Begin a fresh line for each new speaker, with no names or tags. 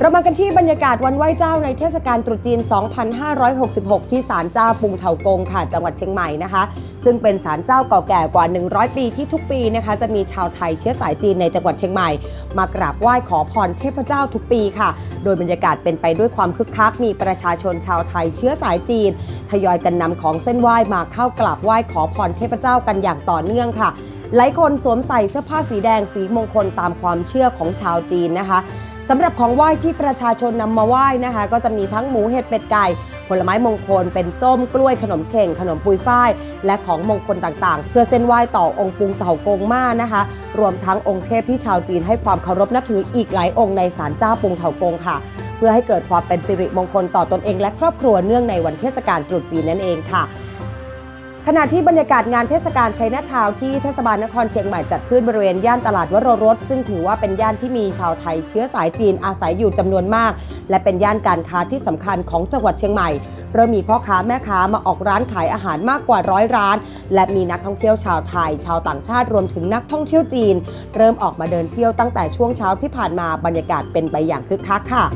เรามากันที่บรรยากาศวันไหว้เจ้าในเทศกาลตรุษจีน 2566 ที่ศาลเจ้าปุงเถากงค่ะ จังหวัดเชียงใหม่นะคะ ซึ่งเป็นศาลเจ้าเก่าแก่กว่า 100 ปีที่ทุกปีนะคะ จะมีชาวไทยเชื้อสายจีนในจังหวัดเชียงใหม่ มากราบไหว้ขอพรเทพเจ้าทุกปีค่ะ โดยบรรยากาศเป็นไปด้วยความคึกคัก มีประชาชนชาวไทยเชื้อสายจีน ทยอยกันนำของเส้นไหว้มาเข้ากราบไหว้ขอพรเทพเจ้ากันอย่างต่อเนื่องค่ะ หลายคนสวมใส่เสื้อผ้าสีแดงสีมงคลตามความเชื่อของชาวจีนนะคะ สำหรับของไหว้ที่ประชาชนนำมาไหว้นะคะ ก็จะมีทั้งหมูเห็ดเป็ดไก่ ผลไม้มงคล เป็นส้มกล้วยขนมเข่ง ขนมปุยฝ้าย และของมงคลต่างๆ เพื่อเส้นไหว้ต่อองค์ปุงเต่ากงมานะคะ รวมทั้งองค์เทพที่ชาวจีนให้ความเคารพนับถืออีกหลายองค์ในศาลเจ้าปุงเถากงค่ะ เพื่อให้เกิดความเป็นสิริมงคลต่อตนเองและครอบครัวเนื่องในวันเทศกาลตรุษจีนนั่นเองค่ะ ขณะที่บรรยากาศงานเทศกาลชัยนาทาวน์ที่เทศบาลนครเชียงใหม่จัดขึ้นบริเวณย่านตลาดวโรรส ซึ่งถือว่าเป็นย่านที่มีชาวไทยเชื้อสายจีนอาศัยอยู่จำนวนมาก และเป็นย่านการค้าที่สำคัญของจังหวัดเชียงใหม่เริ่มมีพ่อค้าแม่ค้ามาออกร้านขายอาหารมากกว่าร้อยร้าน และมีนักท่องเที่ยวชาวไทย ชาวต่างชาติรวมถึงนักท่องเที่ยวจีน เริ่มออกมาเดินเที่ยวตั้งแต่ช่วงเช้าที่ผ่านมาบรรยากาศเป็นไปอย่างคึกคักค่ะ